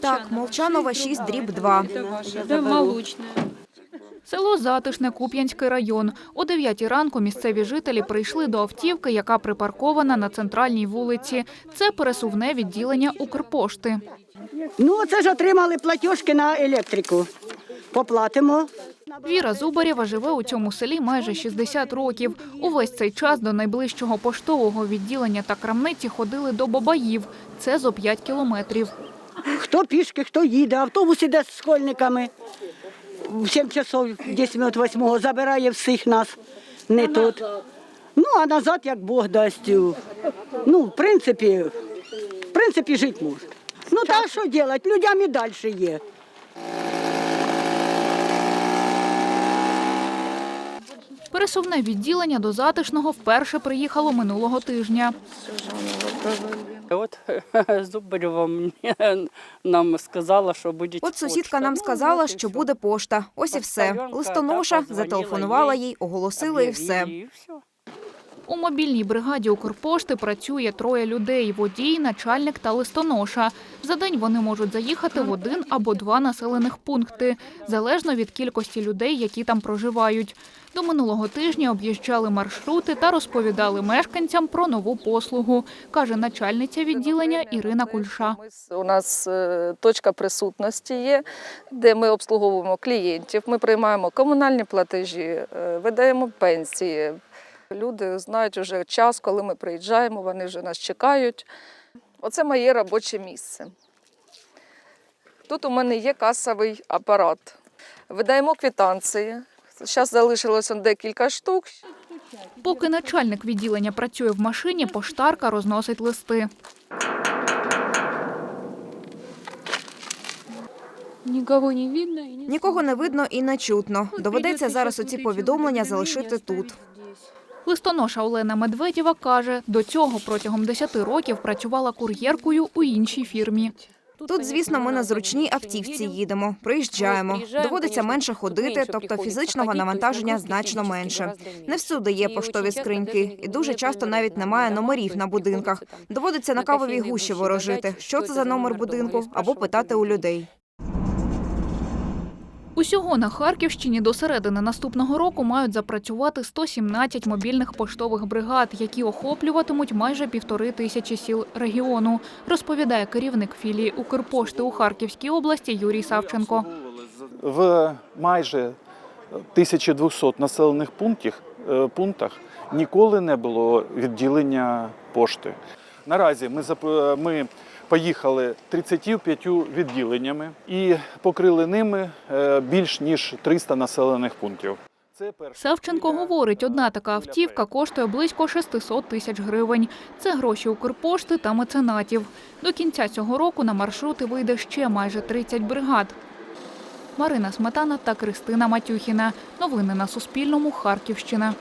Так, Молчанова 6, дріб 2. Это ваша, да, молочная. Село Затишне, Куп'янський район. О 9 ранку місцеві жителі прийшли до автівки, яка припаркована на центральній вулиці. Це пересувне відділення Укрпошти. Ну, це ж отримали платіжки на електрику. Поплатимо. Віра Зубарєва живе у цьому селі майже 60 років. Увесь цей час до найближчого поштового відділення та крамниці ходили до Бабаїв. Це зо 5 кілометрів. Хто пішки, хто їде, автобус іде з школьниками. В 7 часов, 10 минут 8 забирає всіх нас, не тут. Ну, а назад, як Бог дасть. Ну, в принципі, в принципі, жити можна. Ну, та що робити, людям і далі є. Пересувне відділення до затишного вперше приїхало минулого тижня. От Зубарєва мені нам сказала, що буде. От сусідка нам сказала, що буде пошта. Ось і все. Листоноша зателефонувала їй, оголосила і все. У мобільній бригаді Укрпошти працює троє людей: водій, начальник та листоноша. За день вони можуть заїхати в один або два населених пункти, залежно від кількості людей, які там проживають. До минулого тижня об'їжджали маршрути та розповідали мешканцям про нову послугу, каже начальниця відділення Ірина Кульша. У нас е, точка присутності є, де ми обслуговуємо клієнтів, ми приймаємо комунальні платежі, е, видаємо пенсії. Люди знають вже час, коли ми приїжджаємо, вони вже нас чекають. Оце моє робоче місце. Тут у мене є касовий апарат. Видаємо квитанції. Зараз залишилося декілька штук. Поки начальник відділення працює в машині, поштарка розносить листи. Никого не видно. не Нікого не видно і не чутно. Доведеться зараз оці повідомлення залишити тут. Листоноша Олена Медведєва каже, до цього протягом 10 років працювала кур'єркою у іншій фірмі. Тут, звісно, ми на зручній автівці їдемо, приїжджаємо. Доводиться менше ходити, тобто фізичного навантаження значно менше. Не всюди є поштові скриньки, і дуже часто навіть немає номерів на будинках. Доводиться на кавовій гущі ворожити, що це за номер будинку, або питати у людей. Усього на Харківщині до середини наступного року мають запрацювати 117 мобільних поштових бригад, які охоплюватимуть майже півтори тисячі сіл регіону, розповідає керівник філії Укрпошти у Харківській області Юрій Савченко. В майже 1200 населених пунктах, е, пунктах ніколи не було відділення пошти. Наразі ми, зап- ми поїхали 35 відділеннями і покрили ними е, більш ніж 300 населених пунктів. Савченко говорить, одна така автівка коштує близько 600 тисяч гривень. Це гроші Укрпошти та меценатів. До кінця цього року на маршрути вийде ще майже 30 бригад. Марина Сметана та Кристина Матюхіна. Новини на Суспільному. Харківщина.